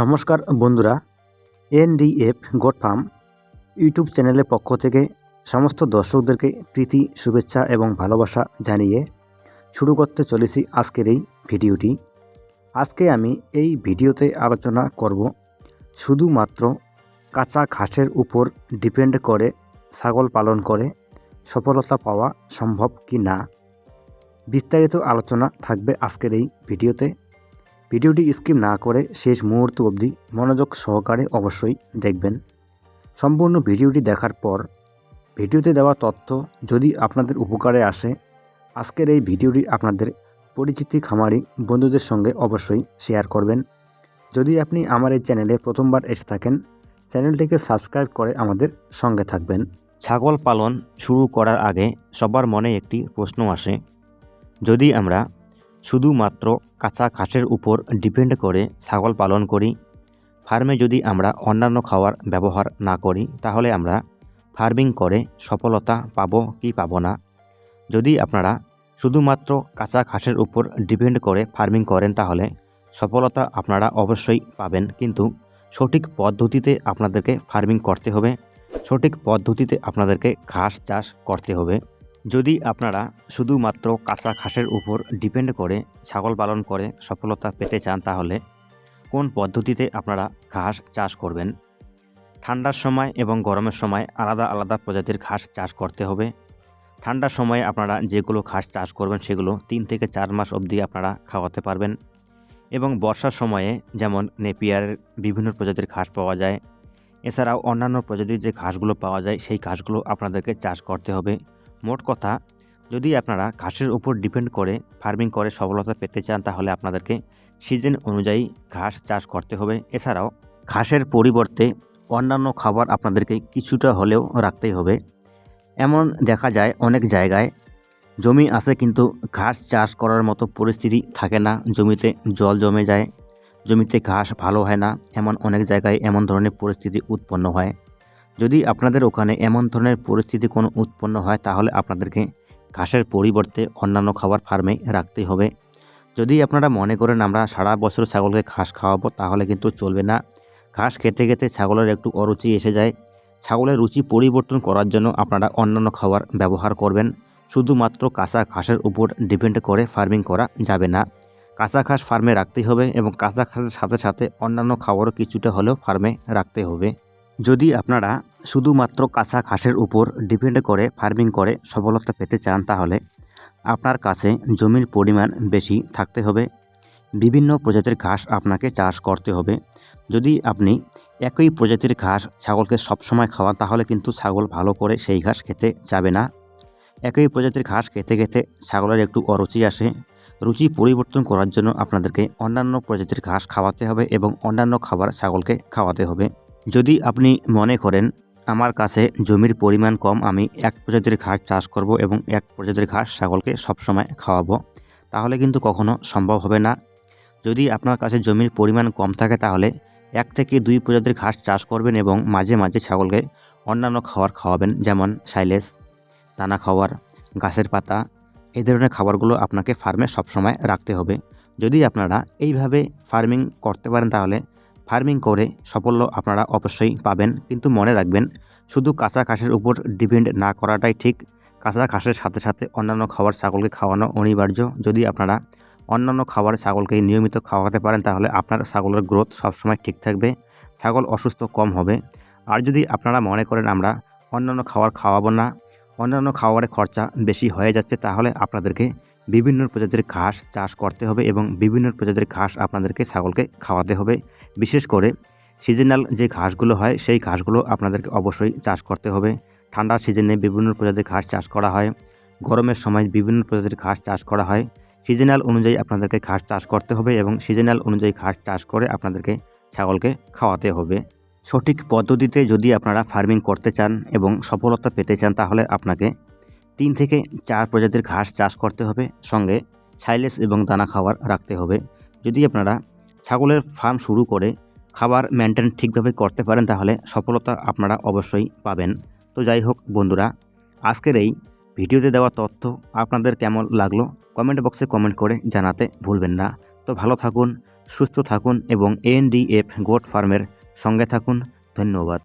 নমস্কার বন্ধুরা, NDF goat farm YouTube চ্যানেলের পক্ষ থেকে সমস্ত দর্শকদেরকে প্রীতি, শুভেচ্ছা এবং ভালোবাসা জানিয়ে শুরু করতে চলেছি আজকের এই ভিডিওটি। আজকে আমি এই ভিডিওতে আলোচনা করব শুধুমাত্র কাঁচা ঘাসের উপর ডিপেন্ড করে ছাগল পালন করে সফলতা পাওয়া সম্ভব কি না, বিস্তারিত আলোচনা থাকবে আজকের এই ভিডিওতে। ভিডিওটি স্কিপ না করে শেষ মুহূর্ত অবধি মনোযোগ সহকারে অবশ্যই দেখবেন। সম্পূর্ণ ভিডিওটি দেখার পর ভিডিওতে দেওয়া তথ্য যদি আপনাদের উপকারে আসে, আজকের এই ভিডিওটি আপনাদের পরিচিতি খামারি বন্ধুদের সঙ্গে অবশ্যই শেয়ার করবেন। যদি আপনি আমার এই চ্যানেলে প্রথমবার এসে থাকেন, চ্যানেলটিকে সাবস্ক্রাইব করে আমাদের সঙ্গে থাকবেন। ছাগল পালন শুরু করার আগে সবার মনে একটি প্রশ্ন আসে, যদি আমরা শুধুমাত্র কাঁচা ঘাসের উপর ডিপেন্ড করে ছাগল পালন করি। ফার্মে যদি আমরা অন্যান্য খাওয়ার ব্যবহার না করি, তাহলে আমরা ফার্মিং করে সফলতা পাবো কি পাবো না? যদি আপনারা শুধুমাত্র কাঁচা ঘাসের উপর ডিপেন্ড করে ফার্মিং করেন, তাহলে সফলতা আপনারা অবশ্যই পাবেন। কিন্তু সঠিক পদ্ধতিতে আপনাদেরকে ফার্মিং করতে হবে। সঠিক পদ্ধতিতে আপনাদেরকে ঘাস চাষ করতে হবে। যদি আপনারা শুধুমাত্র কাঁচা ঘাসের উপর ডিপেন্ড করে ছাগল পালন করে সফলতা পেতে চান তাহলে কোন পদ্ধতিতে আপনারা ঘাস চাষ করবেন? ঠান্ডার সময় এবং গরমের সময় আলাদা আলাদা প্রজাতির ঘাস চাষ করতে হবে। ঠান্ডার সময়ে আপনারা যেগুলো ঘাস চাষ করবেন সেগুলো তিন থেকে চার মাস অবধি আপনারা খাওয়াতে পারবেন। এবং বর্ষার সময়ে যেমন নেপিয়ারের বিভিন্ন প্রজাতির ঘাস পাওয়া যায়। এছাড়াও অন্যান্য প্রজাতির যে ঘাসগুলো পাওয়া যায় সেই ঘাসগুলো আপনাদেরকে চাষ করতে হবে। মোট কথা, যদি আপনারা ঘাসের উপর ডিপেন্ড করে ফার্মিং করে সফলতা পেতে চান, তাহলে আপনাদেরকে সিজন অনুযায়ী ঘাস চাষ করতে হবে। এছাড়াও ঘাসের পরিবর্তে অন্যান্য খাবার আপনাদেরকে কিছুটা হলেও রাখতেই হবে। এমন দেখা যায় অনেক জায়গায় জমি আছে কিন্তু ঘাস চাষ করার মতো পরিস্থিতি থাকে না, জমিতে জল জমে যায়, জমিতে ঘাস ভালো হয় না। এমন অনেক জায়গায় এমন ধরনের পরিস্থিতি উৎপন্ন হয়। যদি আপনাদের ওখানে এমন ধরনের পরিস্থিতি কোনো উৎপন্ন হয়, তাহলে আপনাদেরকে ঘাসের পরিবর্তে অন্যান্য খাবার ফার্মে রাখতেই হবে। যদি আপনারা মনে করেন আমরা সারা বছর ছাগলকে ঘাস খাওয়াবো, তাহলে কিন্তু চলবে না। ঘাস খেতে খেতে ছাগলের একটু অরুচি এসে যায়। ছাগলের রুচি পরিবর্তন করার জন্য আপনারা অন্যান্য খাবার ব্যবহার করবেন। শুধুমাত্র কাঁচা ঘাসের উপর ডিপেন্ড করে ফার্মিং করা যাবে না। কাঁচা ঘাস ফার্মে রাখতেই হবে এবং কাঁচা ঘাসের সাথে সাথে অন্যান্য খাবারও কিছুটা হলেও ফার্মে রাখতে হবে। যদি আপনারা শুধুমাত্র কাঁচা ঘাসের উপর ডিপেন্ড করে ফার্মিং করে সফলতা পেতে চান তাহলে আপনার কাছে জমির পরিমাণ বেশি থাকতে হবে। বিভিন্ন প্রজাতির ঘাস আপনাকে চাষ করতে হবে। যদি আপনি একই প্রজাতির ঘাস ছাগলকে সবসময় খাওয়ান তাহলে কিন্তু ছাগল ভালো করে সেই ঘাস খেতে যাবে না। একই প্রজাতির ঘাস খেতে খেতে ছাগলের একটু অরুচি আসে। রুচি পরিবর্তন করার জন্য আপনাদেরকে অন্যান্য প্রজাতির ঘাস খাওয়াতে হবে এবং অন্যান্য খাবার ছাগলকে খাওয়াতে হবে। যদি আপনি মনে করেন আমার কাছে জমির পরিমাণ কম, আমি এক প্রজাতির ঘাস চাষ করব এবং এক প্রজাতির ঘাস ছাগলকে সবসময় খাওয়াবো, তাহলে কিন্তু কখনো সম্ভব হবে না। যদি আপনার কাছে জমির পরিমাণ কম থাকে, তাহলে এক থেকে দুই প্রজাতির ঘাস চাষ করবেন এবং মাঝে মাঝে ছাগলকে অন্যান্য খাবার খাওয়াবেন, যেমন সাইলেস, দানা খাওয়ার, গাছের পাতা এই ধরনের খাবারগুলো আপনাকে ফার্মে সবসময় রাখতে হবে। যদি আপনারা এইভাবে ফার্মিং করতে পারেন, তাহলে ফার্মিং করে সাফল্য আপনারা অবশ্যই পাবেন, কিন্তু মনে রাখবেন, শুধু কাঁচা ঘাসের উপর ডিপেন্ড না করাটাই ঠিক। কাঁচা ঘাসের সাথে সাথে অন্যান্য খাবার ছাগলকে খাওয়ানো অনিবার্য। যদি আপনারা অন্যান্য খাবার ছাগলকে নিয়মিত খাওয়াতে পারেন, তাহলে আপনার ছাগলের গ্রোথ সবসময় ঠিক থাকবে। ছাগল অসুস্থ কম হবে। আর যদি আপনারা মনে করেন আমরা অন্যান্য খাবার খাওয়াবো না, অন্যান্য খাবারের খরচা বেশি হয়ে যাচ্ছে, তাহলে আপনাদেরকে বিভিন্ন প্রজাতির ঘাস চাষ করতে হবে এবং বিভিন্ন প্রজাতির ঘাস আপনাদেরকে ছাগলকে খাওয়াতে হবে। বিশেষ করে সিজনাল যে ঘাসগুলো হয়, সেই ঘাসগুলো আপনাদেরকে অবশ্যই চাষ করতে হবে। ঠান্ডার সিজনে বিভিন্ন প্রজাতির ঘাস চাষ করা হয়। গরমের সময় বিভিন্ন প্রজাতির ঘাস চাষ করা হয়। সিজনাল অনুযায়ী আপনাদেরকে ঘাস চাষ করতে হবে এবং সিজনাল অনুযায়ী ঘাস চাষ করে আপনাদেরকে ছাগলকে খাওয়াতে হবে। সঠিক পদ্ধতিতে যদি আপনারা ফার্মিং করতে চান এবং সফলতা পেতে চান, তাহলে আপনাকে তিন থেকে চার প্রজাতির ঘাস চাষ করতে হবে, সঙ্গে সাইলেস এবং দানা খাবার রাখতে হবে। যদি আপনারা ছাগলের ফার্ম শুরু করে খাবার মেনটেন ঠিকভাবে করতে পারেন, তাহলে সফলতা আপনারা অবশ্যই পাবেন। তো যাই হোক বন্ধুরা, আজকের এই ভিডিওতে দেওয়া তথ্য আপনাদের কেমন লাগল কমেন্ট বক্সে কমেন্ট করে জানাতে ভুলবেন না। তো ভালো থাকুন, সুস্থ থাকুন এবং এনডিএফ গোট ফার্মের সঙ্গে থাকুন। ধন্যবাদ।